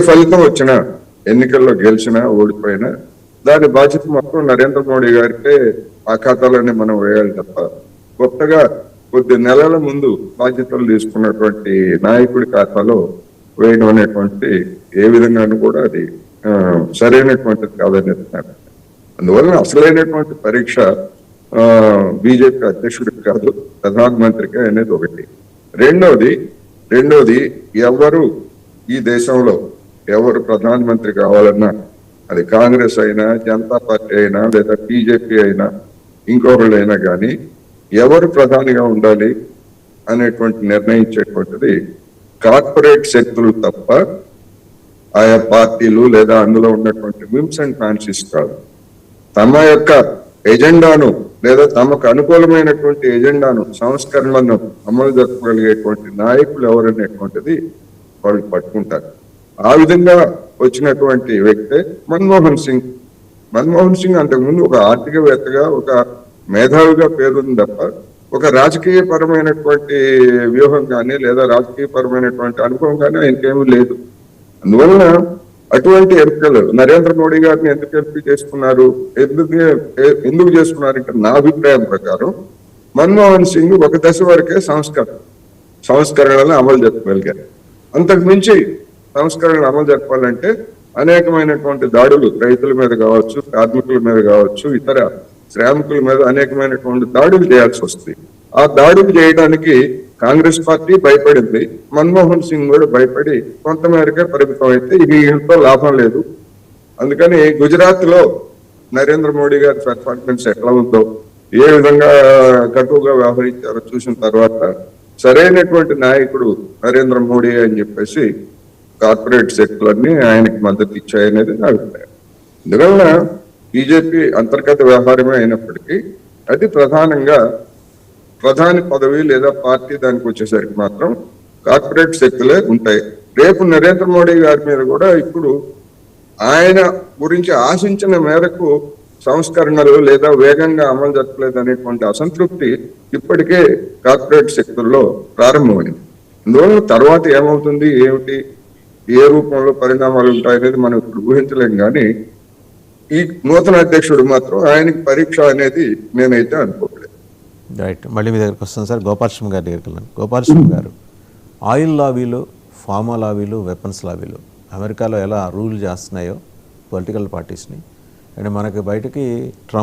ఫలితం వచ్చినా ఎన్నికల్లో గెలిచినా ఓడిపోయినా దాని బాధ్యత మొత్తం నరేంద్ర మోడీ గారికే ఆ ఖాతాలోనే మనం వేయాలి తప్ప కొత్తగా కొద్ది నెలల ముందు బాధ్యతలు తీసుకున్నటువంటి నాయకుడి ఖాతాలో వేయడం అనేటువంటి ఏ విధంగానూ కూడా అది సరైనటువంటిది కాదని అందువల్ల అసలైనటువంటి పరీక్ష బీజేపీ అధ్యక్షుడికి కాదు ప్రధానమంత్రికి అనేది ఒకటి. రెండవది రెండోది ఎవరు ఈ దేశంలో ఎవరు ప్రధానమంత్రి కావాలన్నా అది కాంగ్రెస్ అయినా జనతా పార్టీ అయినా లేదా బీజేపీ అయినా ఇంకొకళ్ళైనా అయినా కానీ ఎవరు ప్రధానిగా ఉండాలి అనేటువంటి నిర్ణయించేటువంటిది కార్పొరేట్ శక్తులు తప్ప ఆయా పార్టీలు లేదా అందులో ఉన్నటువంటి విమ్స్ అండ్ ఫ్యాన్సీస్ కాదు. తమ యొక్క ఎజెండాను లేదా తమకు అనుకూలమైనటువంటి ఎజెండాను సంస్కరణలను అమలు జరపగలిగేటువంటి నాయకులు ఎవరనేటువంటిది వాళ్ళు పట్టుకుంటారు. ఆ విధంగా వచ్చినటువంటి వ్యక్తే మన్మోహన్ సింగ్. మన్మోహన్ సింగ్ అంతకుముందు ఒక ఆర్థికవేత్తగా ఒక మేధావిగా పేరుంది తప్ప ఒక రాజకీయ పరమైనటువంటి వ్యూహం కానీ లేదా రాజకీయ పరమైనటువంటి అనుభవం కానీ ఆయనకేమీ లేదు. అందువలన అటువంటి ఎంపికలు నరేంద్ర మోడీ గారిని ఎందుకు ఎంపిక చేసుకున్నారు? ఎందుకు ఎందుకు చేసుకున్నారు అంటే నా అభిప్రాయం ప్రకారం మన్మోహన్ సింగ్ ఒక దశ వరకే సంస్కరణ సంస్కరణలను అమలు జరపగలిగారు అంతకు మించి సంస్కరణలు అమలు జరపాలంటే అనేకమైనటువంటి దాడులు రైతుల మీద కావచ్చు కార్మికుల మీద కావచ్చు ఇతర శ్రామికుల మీద అనేకమైనటువంటి దాడులు చేయాల్సి వస్తుంది. ఆ దాడులు చేయడానికి కాంగ్రెస్ పార్టీ భయపడింది. మన్మోహన్ సింగ్ కూడా భయపడి కొంతమేరకే పరిమితం అయితే ఇది ఇంట్లో లాభం లేదు. అందుకని గుజరాత్లో నరేంద్ర మోడీ గారి పెర్ఫార్మెన్స్ ఎట్లా ఉందో ఏ విధంగా కటువుగా వ్యవహరించారో చూసిన తర్వాత సరైనటువంటి నాయకుడు నరేంద్ర మోడీ అని చెప్పేసి కార్పొరేట్ శక్తులన్నీ ఆయనకి మద్దతు ఇచ్చాయనేది నా అభిప్రాయం. అందువలన బీజేపీ అంతర్గత వ్యవహారమే అయినప్పటికీ అది ప్రధానంగా ప్రధాని పదవి లేదా పార్టీ దానికి వచ్చేసరికి మాత్రం కార్పొరేట్ శక్తులే ఉంటాయి. రేపు నరేంద్ర మోడీ గారి మీద కూడా ఇప్పుడు ఆయన గురించి ఆశించిన మేరకు సంస్కరణలు లేదా వేగంగా అమలు జరపలేదు అనేటువంటి అసంతృప్తి ఇప్పటికే కార్పొరేట్ శక్తుల్లో ప్రారంభమైంది. అందువల్ల తర్వాత ఏమవుతుంది ఏమిటి ఏ రూపంలో పరిణామాలు ఉంటాయనేది మనం ఇప్పుడు ఊహించలేం. కానీ ఈ నూతన అధ్యక్షుడు మాత్రం ఆయనకి పరీక్ష అనేది నేనైతే అనుకోలేదు. రైట్ మళ్ళీ మీ దగ్గరికి వస్తాను సార్. గోపాలకృష్ణ గారి దగ్గరికి వెళ్ళాను గోపాలకృష్ణ గారు ఆయిల్ లాబీలు ఫార్మా లాబీలు వెపన్స్ లాబీలు అమెరికాలో ఎలా రూల్ చేస్తున్నాయో పొలిటికల్ పార్టీస్ని అండ్ మనకి బయటకి ట్రంప్